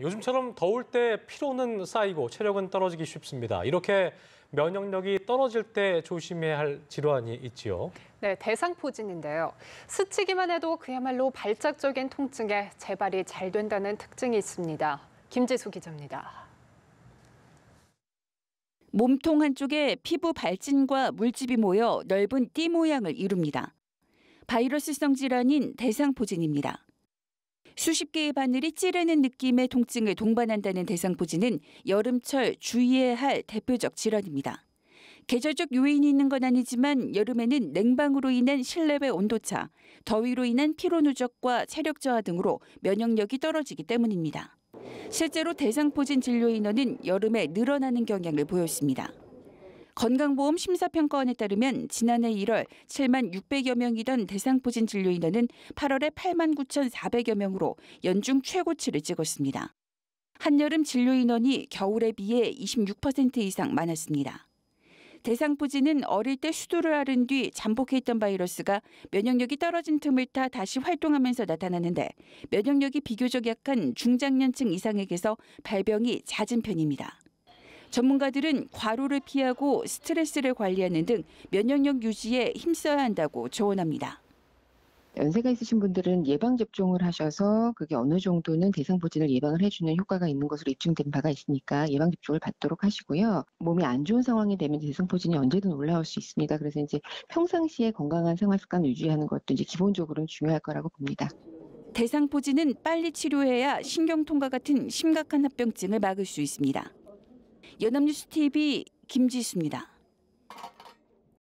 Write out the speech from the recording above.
요즘처럼 더울 때 피로는 쌓이고 체력은 떨어지기 쉽습니다. 이렇게 면역력이 떨어질 때 조심해야 할 질환이 있지요. 네, 대상포진인데요. 스치기만 해도 그야말로 발작적인 통증에 재발이 잘 된다는 특징이 있습니다. 김지수 기자입니다. 몸통 한쪽에 피부 발진과 물집이 모여 넓은 띠 모양을 이룹니다. 바이러스성 질환인 대상포진입니다. 수십 개의 바늘이 찌르는 느낌의 통증을 동반한다는 대상포진은 여름철 주의해야 할 대표적 질환입니다. 계절적 요인이 있는 건 아니지만 여름에는 냉방으로 인한 실내외 온도차, 더위로 인한 피로 누적과 체력 저하 등으로 면역력이 떨어지기 때문입니다. 실제로 대상포진 진료 인원은 여름에 늘어나는 경향을 보였습니다. 건강보험 심사평가원에 따르면 지난해 1월 7만 600여 명이던 대상포진 진료 인원은 8월에 8만 9,400여 명으로 연중 최고치를 찍었습니다. 한여름 진료 인원이 겨울에 비해 26% 이상 많았습니다. 대상포진은 어릴 때 수두를 앓은 뒤 잠복해 있던 바이러스가 면역력이 떨어진 틈을 타 다시 활동하면서 나타나는데 면역력이 비교적 약한 중장년층 이상에게서 발병이 잦은 편입니다. 전문가들은 과로를 피하고 스트레스를 관리하는 등 면역력 유지에 힘써야 한다고 조언합니다. 연세가 있으신 분들은 예방 접종을 하셔서 그게 어느 정도는 대상포진을 예방을 해주는 효과가 있는 것으로 입증된 바가 있으니까 예방 접종을 받도록 하시고요. 몸이 안 좋은 상황이 되면 대상포진이 언제든 올라올 수 있습니다. 그래서 이제 평상시에 건강한 생활 습관 유지하는 것도 이제 기본적으로는 중요할 거라고 봅니다. 대상포진은 빨리 치료해야 신경통과 같은 심각한 합병증을 막을 수 있습니다. 연합뉴스 TV 김지수입니다.